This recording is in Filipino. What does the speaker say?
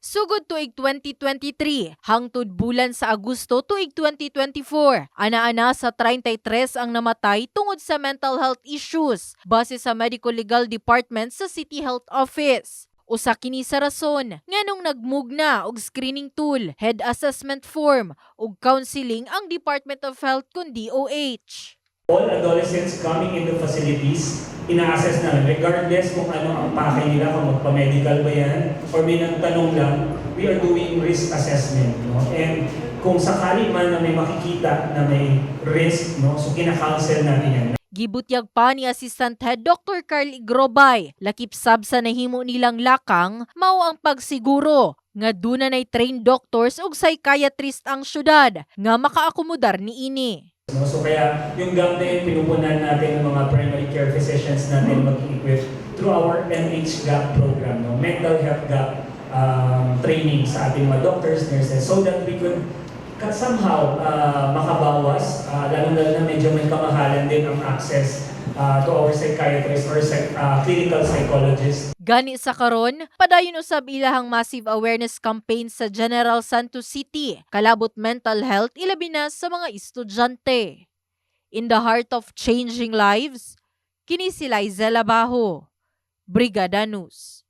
Sugod tuig 2023, hangtod bulan sa Agosto tuig 2024. Ana-ana sa 33 ang namatay tungod sa mental health issues base sa Medical Legal Department sa City Health Office. Usa kini sa rason nganong nagmugna og screening tool, head assessment form ug counseling ang Department of Health kun DOH. All adolescents coming into facilities, ina-assess namin regardless kung ano ang pakay nila, kung magpa-medical ba yan, or may nagtanong lang, we are doing risk assessment. No? And kung sakali man na may makikita na may risk, no? so kina-counsel natin yan. Gibutyag pa ni Assistant Head Dr. Carl Igrobay, lakip sab sa nahimo nilang lakang, mao ang pagsiguro nga duna nay trained doctors ug psychiatrist ang syudad nga makaakomodar niini. No? So kaya yung gap na yun, pinupunan natin ng mga primary care physicians natin mag-equip through our MH gap program, no? mental health gap um, training sa ating mga doctors, nurses, so that we could somehow uh, makabawas, uh, lalo-lalo na medyo may kamahalan din ang access uh, to our psychiatrist or uh, clinical psychologist. Gani sa karon, padayon usab ilahang massive awareness campaign sa General Santos City, kalabot mental health ilabi na sa mga estudyante. In the heart of changing lives, kini si Liza Labajo, Brigada News.